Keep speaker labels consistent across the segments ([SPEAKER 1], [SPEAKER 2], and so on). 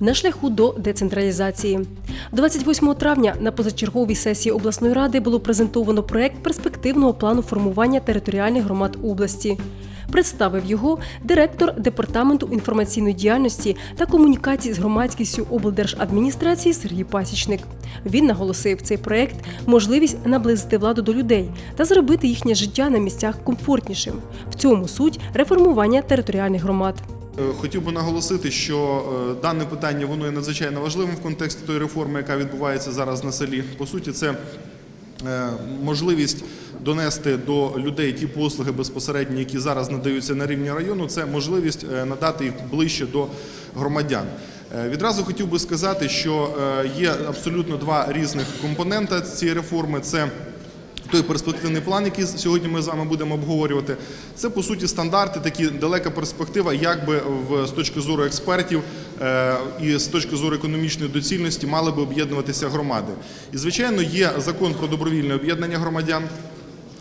[SPEAKER 1] на шляху до децентралізації. 28 травня на позачерговій сесії обласної ради було презентовано проект перспективного плану формування територіальних громад області. Представив його директор департаменту інформаційної діяльності та комунікації з громадськістю облдержадміністрації Сергій Пасічник. Він наголосив, цей проект можливість наблизити владу до людей та зробити їхнє життя на місцях комфортнішим. В цьому суть реформування територіальних громад.
[SPEAKER 2] Е, Хотів би наголосити, що е, дане питання воно є надзвичайно важливим в контексті тої реформи, яка відбувається зараз на селі. По суті, це е, можливість донести до людей ті послуги безпосередньо, які зараз надаються на рівні району. Це можливість надати їх ближче до громадян. Відразу хотів би сказати, що є абсолютно два різних компонента цієї реформи. Це той перспективний план, який сьогодні ми з вами будемо обговорювати, це по суті стандарти, такі далека перспектива, як би в з точки зору експертів е, і з точки зору економічної доцільності мали би об'єднуватися громади. І звичайно, є закон про добровільне об'єднання громадян.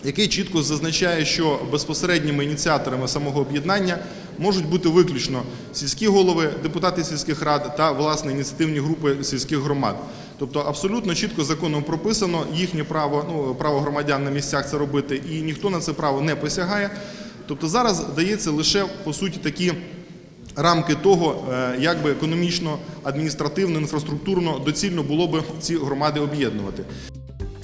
[SPEAKER 2] Який чітко зазначає, що безпосередніми ініціаторами самого об'єднання можуть бути виключно сільські голови, депутати сільських рад та власне ініціативні групи сільських громад. Тобто абсолютно чітко законом прописано їхнє право, ну право громадян на місцях це робити, і ніхто на це право не посягає. Тобто зараз дається лише по суті такі рамки того, е, як би економічно, адміністративно, інфраструктурно доцільно було би ці громади об'єднувати.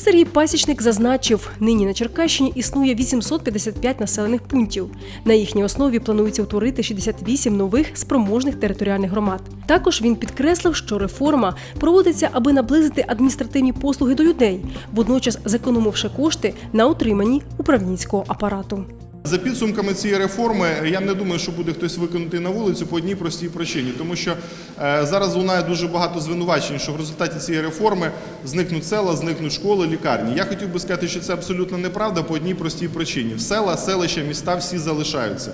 [SPEAKER 1] Сергій Пасічник зазначив, нині на Черкащині існує 855 населених пунктів. На їхній основі планується утворити 68 нових спроможних територіальних громад. Також він підкреслив, що реформа проводиться, аби наблизити адміністративні послуги до людей, водночас зекономивши кошти на утриманні управлінського апарату.
[SPEAKER 2] За підсумками цієї реформи, я не думаю, що буде хтось виконати на вулицю по одній простій причині, тому що е, зараз лунає дуже багато звинувачень, що в результаті цієї реформи зникнуть села, зникнуть школи, лікарні. Я хотів би сказати, що це абсолютно неправда по одній простій причині. В села, селища, міста всі залишаються.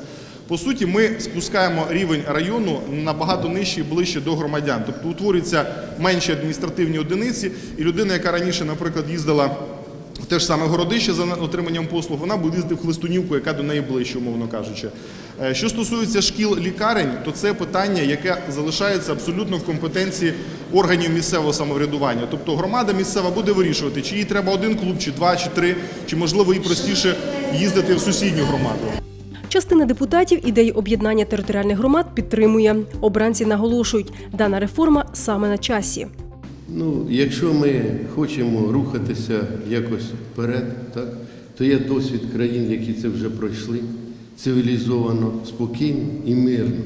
[SPEAKER 2] По суті, ми спускаємо рівень району набагато нижче і ближче до громадян. Тобто утворюються менші адміністративні одиниці, і людина, яка раніше, наприклад, їздила те ж саме городище за отриманням послуг, вона буде їздити в Хлистунівку, яка до неї ближче, умовно кажучи. Е, Що стосується шкіл лікарень, то це питання, яке залишається абсолютно в компетенції органів місцевого самоврядування. Тобто громада місцева буде вирішувати, чи їй треба один клуб, чи два, чи три, чи можливо їй простіше їздити в сусідню громаду.
[SPEAKER 1] Частина депутатів ідеї об'єднання територіальних громад підтримує. Обранці наголошують, дана реформа саме на часі.
[SPEAKER 3] Ну, якщо ми хочемо рухатися якось вперед, так, то є досвід країн, які це вже пройшли, цивілізовано, спокійно і мирно.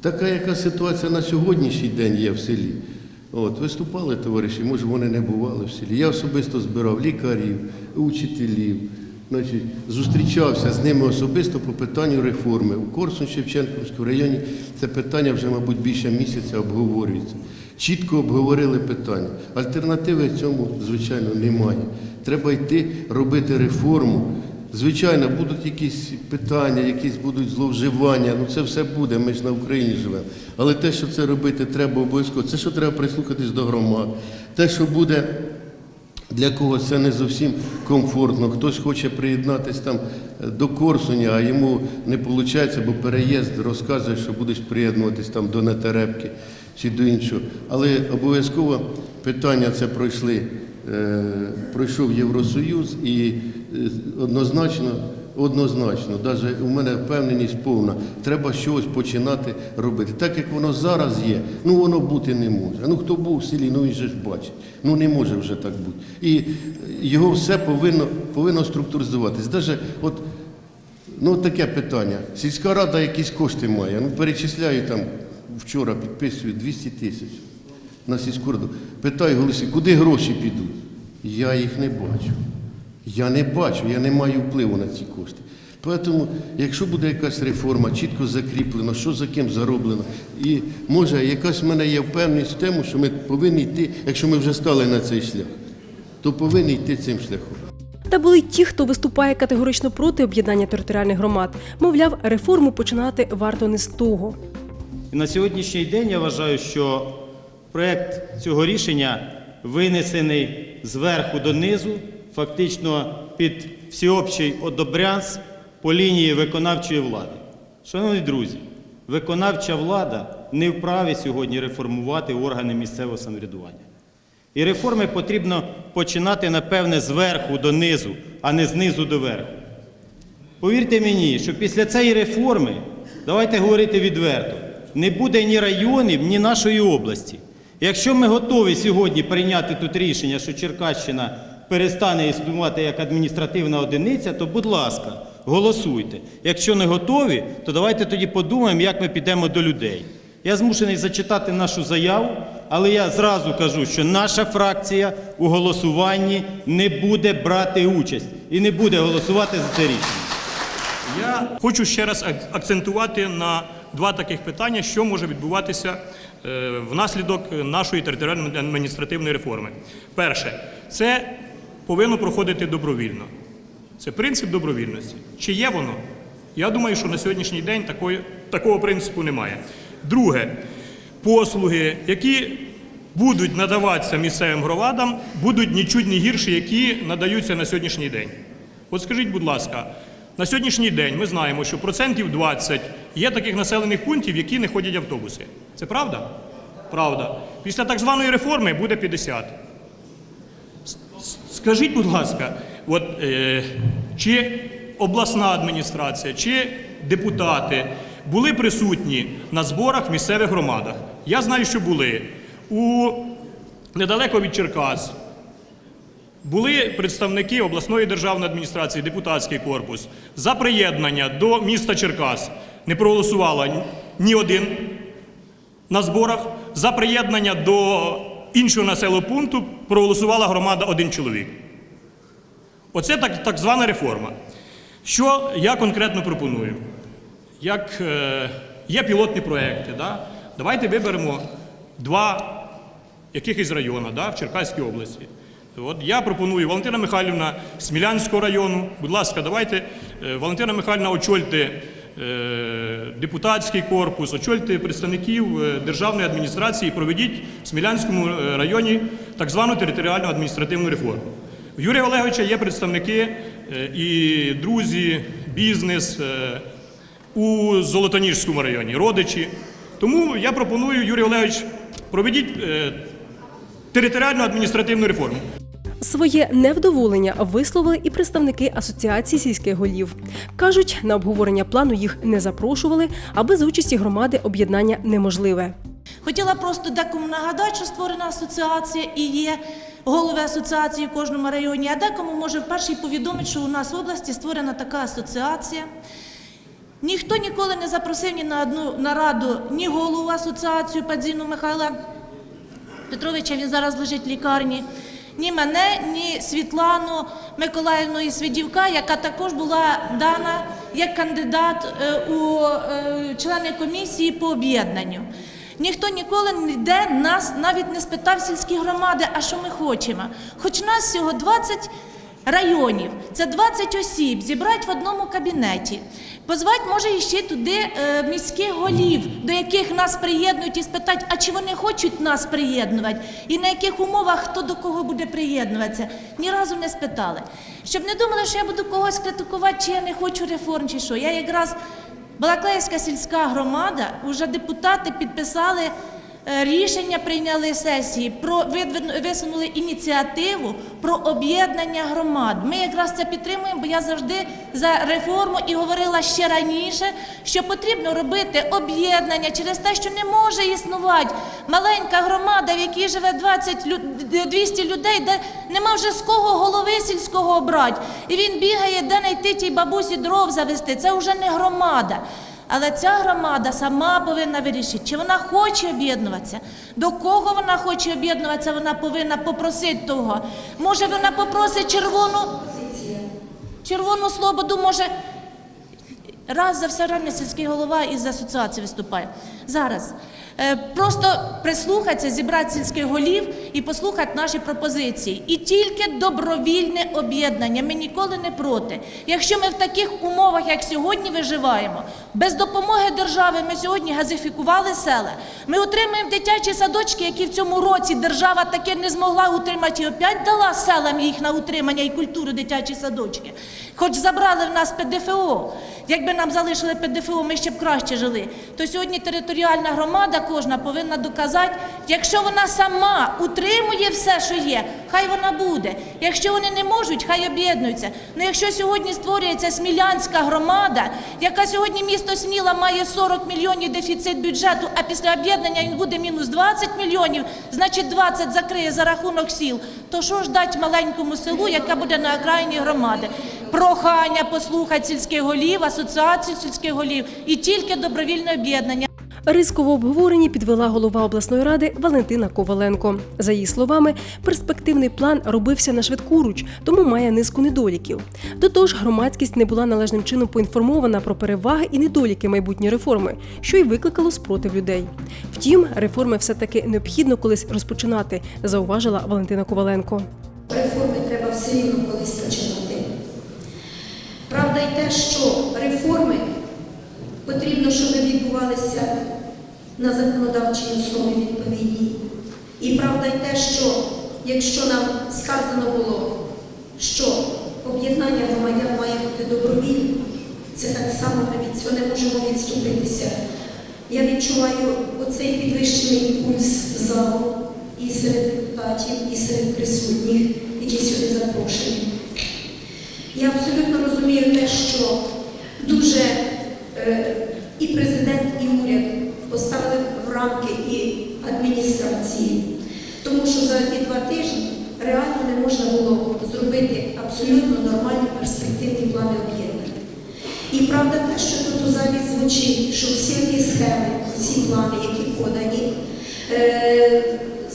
[SPEAKER 3] Така, яка ситуація на сьогоднішній день є в селі. От, виступали товариші, може вони не бували в селі. Я особисто збирав лікарів, учителів, значить, зустрічався з ними особисто по питанню реформи. У Корсун-Шевченківському районі це питання вже, мабуть, більше місяця обговорюється. Чітко обговорили питання. Альтернативи цьому, звичайно, немає. Треба йти робити реформу. Звичайно, будуть якісь питання, якісь будуть зловживання. Ну це все буде. Ми ж на Україні живемо. Але те, що це робити, треба обов'язково. Це що треба прислухатись до громад. Те, що буде для когось це не зовсім комфортно. Хтось хоче приєднатися там е, до Корсуня, а йому не виходить, бо переїзд розказує, що будеш приєднуватись там до Нетерепки чи до іншого. Але обов'язково питання це пройшли, е, пройшов Євросоюз і е, однозначно. Однозначно, навіть у мене впевненість повна. Треба щось починати робити. Так як воно зараз є, ну воно бути не може. Ну хто був в селі, ну він же ж бачить. Ну не може вже так бути. І його все повинно, повинно структуризуватись. Навіть от, ну, таке питання. Сільська рада якісь кошти має. Ну перечисляю там вчора, підписую 200 тисяч на сільську раду. Питаю голосі, куди гроші підуть? Я їх не бачу. Я не бачу, я не маю впливу на ці кошти. Тому, якщо буде якась реформа, чітко закріплено, що за ким зароблено, і може якась в мене є впевненість в тому, що ми повинні йти, якщо ми вже стали на цей шлях, то повинні йти цим шляхом.
[SPEAKER 1] Та були й ті, хто виступає категорично проти об'єднання територіальних громад. Мовляв, реформу починати варто не з того.
[SPEAKER 4] І на сьогоднішній день я вважаю, що проект цього рішення винесений зверху донизу, фактично під всеобщий одобрянс по лінії виконавчої влади. Шановні друзі, виконавча влада не вправі сьогодні реформувати органи місцевого самоврядування. І реформи потрібно починати, напевне, зверху донизу, а не знизу до верху. Повірте мені, що після цієї реформи, давайте говорити відверто, не буде ні районів, ні нашої області. Якщо ми готові сьогодні прийняти тут рішення, що Черкащина перестане існувати як адміністративна одиниця, то будь ласка, голосуйте. Якщо не готові, то давайте тоді подумаємо, як ми підемо до людей. Я змушений зачитати нашу заяву, але я зразу кажу, що наша фракція у голосуванні не буде брати участь і не буде голосувати за це рішення.
[SPEAKER 5] Я хочу ще раз акцентувати на два таких питання, що може відбуватися е, внаслідок нашої територіальної адміністративної реформи. Перше, це повинно проходити добровільно. Це принцип добровільності. Чи є воно? Я думаю, що на сьогоднішній день такої, такого принципу немає. Друге, послуги, які будуть надаватися місцевим громадам, будуть нічуть не гірші, які надаються на сьогоднішній день. От скажіть, будь ласка, на сьогоднішній день ми знаємо, що процентів 20 є таких населених пунктів, які не ходять автобуси. Це правда? Правда. Після так званої реформи буде 50. Скажіть, будь ласка, от, е, чи обласна адміністрація, чи депутати були присутні на зборах в місцевих громадах? Я знаю, що були. У недалеко від Черкас були представники обласної державної адміністрації, депутатський корпус. За приєднання до міста Черкас не проголосувала ні один на зборах. За приєднання до іншого населеного пункту проголосувала громада один чоловік. Оце так, так звана реформа. Що я конкретно пропоную? Як е, є пілотні проекти, да? давайте виберемо два якихось району да, в Черкаській області. От я пропоную Валентина Михайлівна Смілянського району. Будь ласка, давайте е, Валентина Михайлівна очольте депутатський корпус, очольте представників е, державної адміністрації, проведіть в Смілянському е, районі так звану територіальну адміністративну реформу. У Юрія Олеговича є представники е, і друзі, бізнес е, у Золотоніжському районі, родичі. Тому я пропоную, Юрій Олегович, проведіть е, територіальну адміністративну реформу.
[SPEAKER 1] Своє невдоволення висловили і представники асоціації сільських голів. кажуть, на обговорення плану їх не запрошували, а без участі громади об'єднання неможливе.
[SPEAKER 6] Хотіла просто декому нагадати, що створена асоціація і є голови асоціації в кожному районі, а декому може вперше повідомити, що у нас в області створена така асоціація. Ніхто ніколи не запросив ні на одну нараду ні голову асоціації Падзіну Михайла Петровича, він зараз лежить в лікарні, ні мене, ні Світлану Миколаївну і Свідівка, яка також була дана як кандидат е, у е, члени комісії по об'єднанню. Ніхто ніколи ніде нас навіть не спитав сільські громади, а що ми хочемо. Хоч нас всього 20 районів, це 20 осіб, зібрати в одному кабінеті. Позвати може іще туди е, міських голів, до яких нас приєднують, і спитати, а чи вони хочуть нас приєднувати, і на яких умовах хто до кого буде приєднуватися. Ні разу не спитали. Щоб не думали, що я буду когось критикувати, чи я не хочу реформ, чи що. Я якраз Балаклеївська сільська громада, вже депутати підписали рішення, прийняли сесії, про висунули ініціативу про об'єднання громад. Ми якраз це підтримуємо, бо я завжди за реформу і говорила ще раніше, що потрібно робити об'єднання через те, що не може існувати маленька громада, в якій живе 20 лю- 200 людей, де нема вже з кого голови сільського обрати. І він бігає, де знайти тій бабусі дров завести. Це вже не громада. Але ця громада сама повинна вирішити, чи вона хоче об'єднуватися, до кого вона хоче об'єднуватися, вона повинна попросити того. Може, вона попросить червону, червону слободу, може, раз за все время сільський голова із асоціації виступає. Зараз. Е, Просто прислухатися, зібрати сільських голів і послухати наші пропозиції. І тільки добровільне об'єднання. Ми ніколи не проти. Якщо ми в таких умовах, як сьогодні, виживаємо, без допомоги держави ми сьогодні газифікували села. Ми отримуємо дитячі садочки, які в цьому році держава таки не змогла утримати і опять дала селам їх на утримання і культуру дитячі садочки. Хоч забрали в нас ПДФО. Якби нам залишили ПДФО, ми ще б краще жили. То сьогодні територіальна громада кожна повинна доказати, якщо вона сама утримує все, що є, хай вона буде. Якщо вони не можуть, хай об'єднуються. Ну якщо сьогодні створюється Смілянська громада, яка сьогодні місто Сміла має 40 мільйонів дефіцит бюджету, а після об'єднання він буде мінус 20 мільйонів, значить 20 закриє за рахунок сіл, то що ж дать маленькому селу, яка буде на окраїні громади? Прохання послухати сільських голів, асоціацію сільських голів і тільки добровільне об'єднання.
[SPEAKER 1] Рисково обговоренні підвела голова обласної ради Валентина Коваленко. За її словами, перспективний план робився на швидкуруч, тому має низку недоліків. До того ж, громадськість не була належним чином поінформована про переваги і недоліки майбутньої реформи, що й викликало спротив людей. Втім, реформи все-таки необхідно колись розпочинати, зауважила Валентина Коваленко.
[SPEAKER 7] Реформи треба все рівно колись те, що реформи потрібно, щоб відбувалися на законодавчій основі відповідній. І правда й те, що якщо нам сказано було, що об'єднання громадян має бути добровільним, це так само ми від цього не можемо відступитися. Я відчуваю оцей підвищений імпульс залу і серед депутатів, і серед присутніх, які сюди запрошені. Я абсолютно розумію те, що дуже е, і президент, і уряд поставили в рамки і адміністрації, тому що за ті два тижні реально не можна було зробити абсолютно нормальні перспективні плани об'єднання. І правда те, що тут у залі звучить, що всі ті схеми, всі плани, які подані, е,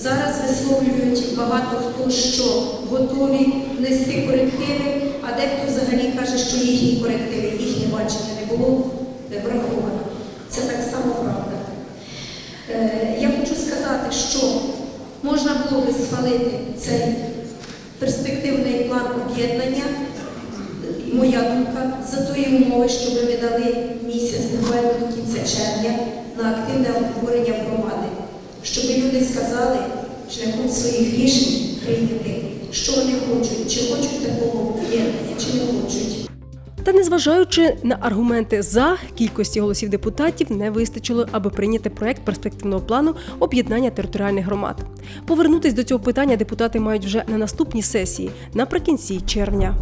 [SPEAKER 7] зараз висловлюють багато хто, що готові нести корективи, а дехто взагалі каже, що їхні корективи, їхнє бачення не було враховано. Це так само правда. Е, Я хочу сказати, що можна було би схвалити цей перспективний план об'єднання моя думка, за тої умови, щоб ми дали місяць буквально до кінця червня на активне обговорення громади, щоб люди сказали шляхом своїх рішень прийняти, що вони хочуть, чи хочуть такого об'єднання, чи не хочуть.
[SPEAKER 1] Та незважаючи на аргументи за кількості голосів депутатів не вистачило, аби прийняти проект перспективного плану об'єднання територіальних громад. Повернутись до цього питання депутати мають вже на наступній сесії наприкінці червня.